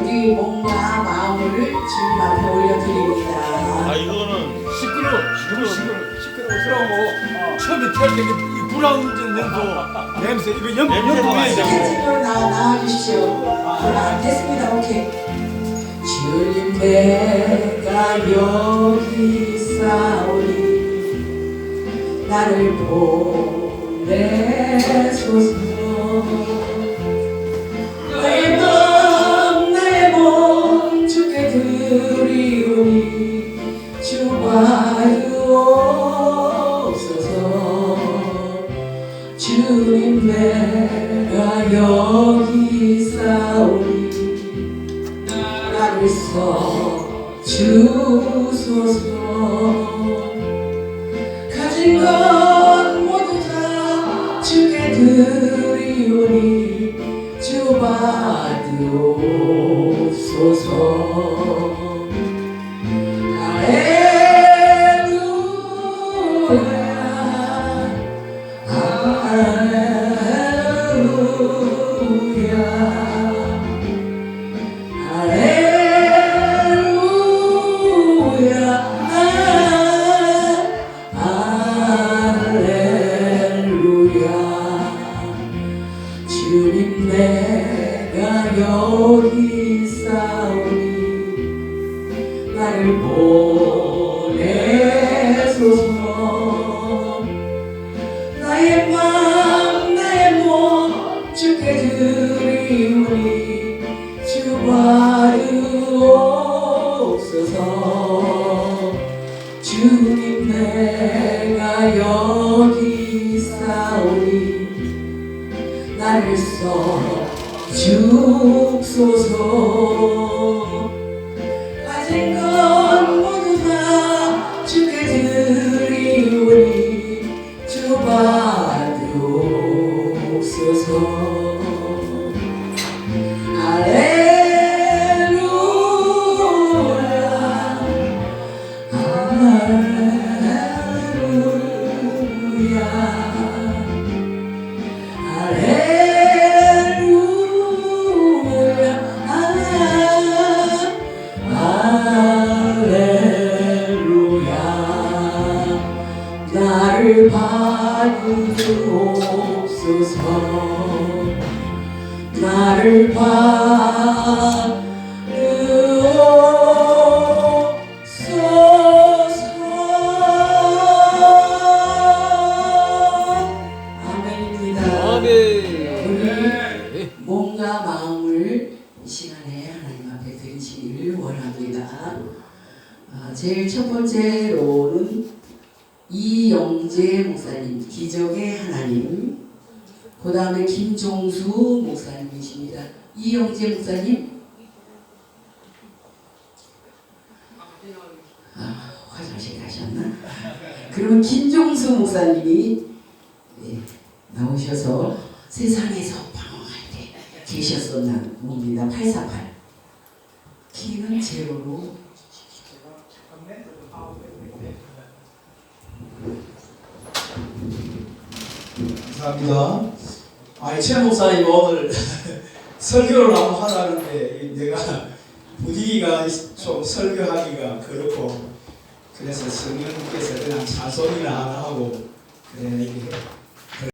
우리 몸과 마음을 주님 앞에 올려드립니다. 아 이거는 시끄러, 너무 시끄러, 시끄러워. 처음에 태어날 때이 불황전 연소 냄새 이거 연 냄새가 많이 이제 사진으로 나와 나와 주십시오. 아, 됐습니다. 오케이. 주님 내가 여기 있사오니 나를 보내소서 여기 있사오니 나를 써 주소서. 가진 것 주님 내가 여기 있사오니 나를 보내소서. 나의 맘 나의 몸 주께 드리오니 주 받으옵소서. 주님 내가 여기 나를 써 주소서. 가진 것 모두 다 주께 드리오니 주 받으옵소서 나를 받으옵소서 나를 받으옵소서 아멘입니다. 우리 몸과 마음을 이 시간에 하나님 앞에 드리시기를 원합니다. 아, 제일 첫 번째로는 이영재 목사님, 기적의 하나님. 그 다음에 김종수 목사님이십니다. 이영재 목사님. 아, 화장실 가셨나? 그러면 김종수 목사님이 예, 나오셔서 세상에서 방황할 때 계셨었나 봅니다. 848. 키는 제로로 감사합니다. 아이 최 목사님 오늘 설교를 한번 하라는데 내가 분위기가 좀 설교하기가 그렇고 그래서 성령님께서 그냥 하나 하고 그래 이게